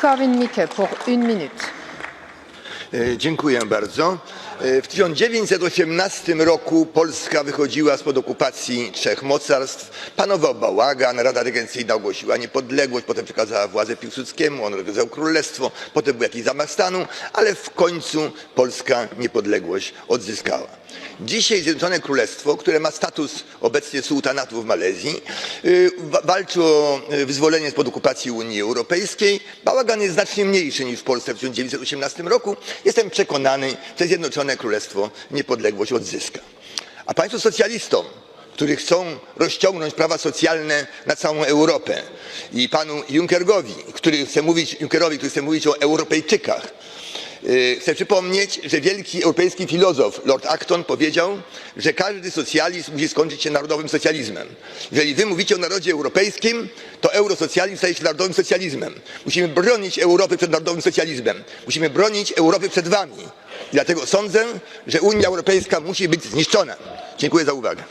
Corwin-Mikke une minute. E, Dziękuję bardzo. E, W 1918 roku Polska wychodziła spod okupacji trzech mocarstw. Panował bałagan, Rada Regencyjna ogłosiła niepodległość, potem przekazała władzę Piłsudskiemu, on rozwiązał królestwo, potem był jakiś zamach stanu, ale w końcu Polska niepodległość odzyskała. Dzisiaj Zjednoczone Królestwo, które ma status obecnie sułtanatu w Malezji, y, wa- walczy o y, wyzwolenie spod okupacji Unii Europejskiej. Bałagan jest znacznie mniejszy niż w Polsce w 1918 roku. Jestem przekonany, że Zjednoczone Królestwo niepodległość odzyska. A państwo socjalistom, którzy chcą rozciągnąć prawa socjalne na całą Europę i panu Junckerowi, który chce mówić, Junckerowi, który chce mówić o Europejczykach, Chcę przypomnieć, że wielki europejski filozof Lord Acton powiedział, że każdy socjalizm musi skończyć się narodowym socjalizmem. Jeżeli wy mówicie o narodzie europejskim, to eurosocjalizm staje się narodowym socjalizmem. Musimy bronić Europy przed narodowym socjalizmem. Musimy bronić Europy przed wami. Dlatego sądzę, że Unia Europejska musi być zniszczona. Dziękuję za uwagę.